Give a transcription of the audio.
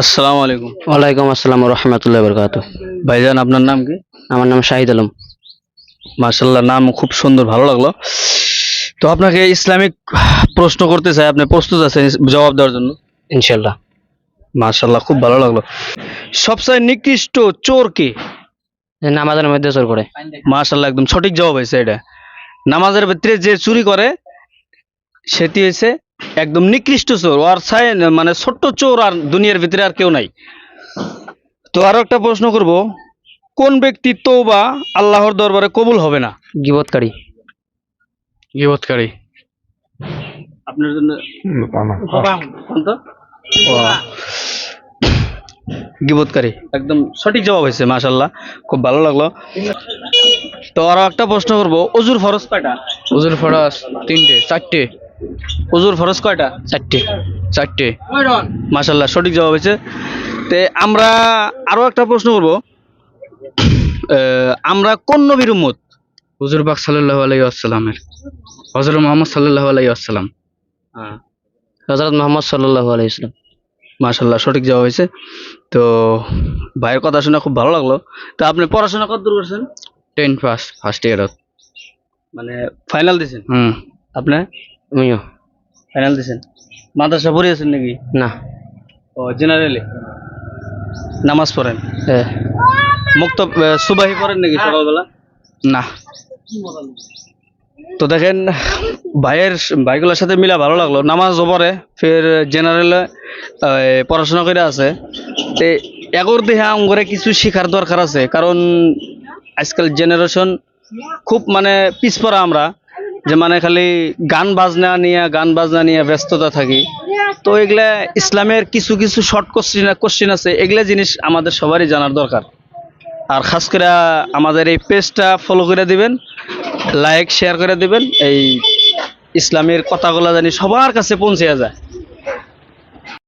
আসসালামু আলাইকুম। ওয়ালাইকুম আসসালাম রহমতুল্লাহ বরকাত ভাইজান আপনার নাম কি? আমার নাম শাহিদ আলম। মার্শাল্লাহ নাম খুব সুন্দর ভালো লাগল। তো আপনাকে ইসলামিক প্রশ্ন করতে চাই আপনি প্রস্তুত আছেন জবাব দেওয়ার জন্য? ইনশাল্লাহ মার্শাল্লাহ খুব ভালো লাগল। সবচেয়ে নিকৃষ্ট চোর কে? নামাজের মধ্যে চোর করে মার্শাল্লাহ একদম সঠিক জবাব হয়েছে এটা। নামাজের ভিতরে যে চুরি করে সেটি হয়েছে একদম নিকৃষ্ট চোর আর ছাই মানে ছোট্ট চোর আর দুনিয়ার ভিতরে আর কেউ নাই। তো আরও একটা প্রশ্ন করব কোন ব্যক্তি তৌবা আল্লাহর দরবারে কবুল হবে না? গিবতকারী গিবতকারী আপনার জন্য। গিবতকারী একদম সঠিক জবাব হয়েছে মাশাল্লাহ খুব ভালো লাগল। তো আরও একটা প্রশ্ন করব অজুর ফরজ কয়টা? উজুর ফরাস তিনটে চারটে। অজুর ফরজ কয়টা? চারটে। চারটে। মাশাল্লাহ সঠিক জবাব হয়েছে। তে আমরা আরও একটা প্রশ্ন করব। আমরা কোন নবীর উম্মত? হুজুর পাক সাল্লাল্লাহু আলাইহি ওয়াসাল্লামের। হযরত মুহাম্মদ সাল্লাল্লাহু আলাইহি ওয়াসাল্লাম। হজরত মোহাম্মদ সাল্লাহ আলাইসলাম মাশাল্লাহ সঠিক জবাব হয়েছে। তো ভাইয়ের কথা শুনে খুব ভালো লাগল। তো আপনি পড়াশোনা কত দূর করছেন? টেন পাস ফার্স্ট ইয়ারত মানে ফাইনাল দিছেন? হুম। আপনি? আমিও ফাইনাল দিছেন? মাদ্রাসা পড়িয়েছেন নাকি? না। ও জেনারেলি নামাজ পড়েন? এ, মুক্ত সুবাহি পড়েন নাকি সকালবেলা? না। তো দেখেন ভাইয়ের ভাইগুলোর সাথে মিলা ভালো লাগল। নামাজও পড়ে ফের জেনারেলে পড়াশোনা করে আছে। তে এগর দেহা অঙ্গরে কিছু শেখার দরকার আছে। কারণ আজকাল জেনারেশন খুব মানে পিছপড়া আমরা। যে মানে খালি গান বাজনা নিয়ে, গান বাজনা নিয়ে ব্যস্ততা থাকি। তো এগুলা ইসলামের কিছু কিছু শর্ট কোশ্চিন কোশ্চিন আছে। এগুলা জিনিস আমাদের সবারই জানার দরকার। আর খাস করে আমাদের এই পেজটা ফলো করে দিবেন লাইক শেয়ার করে দিবেন, এই ইসলামের কথাগুলো জানি সবার কাছে পৌঁছে যায়।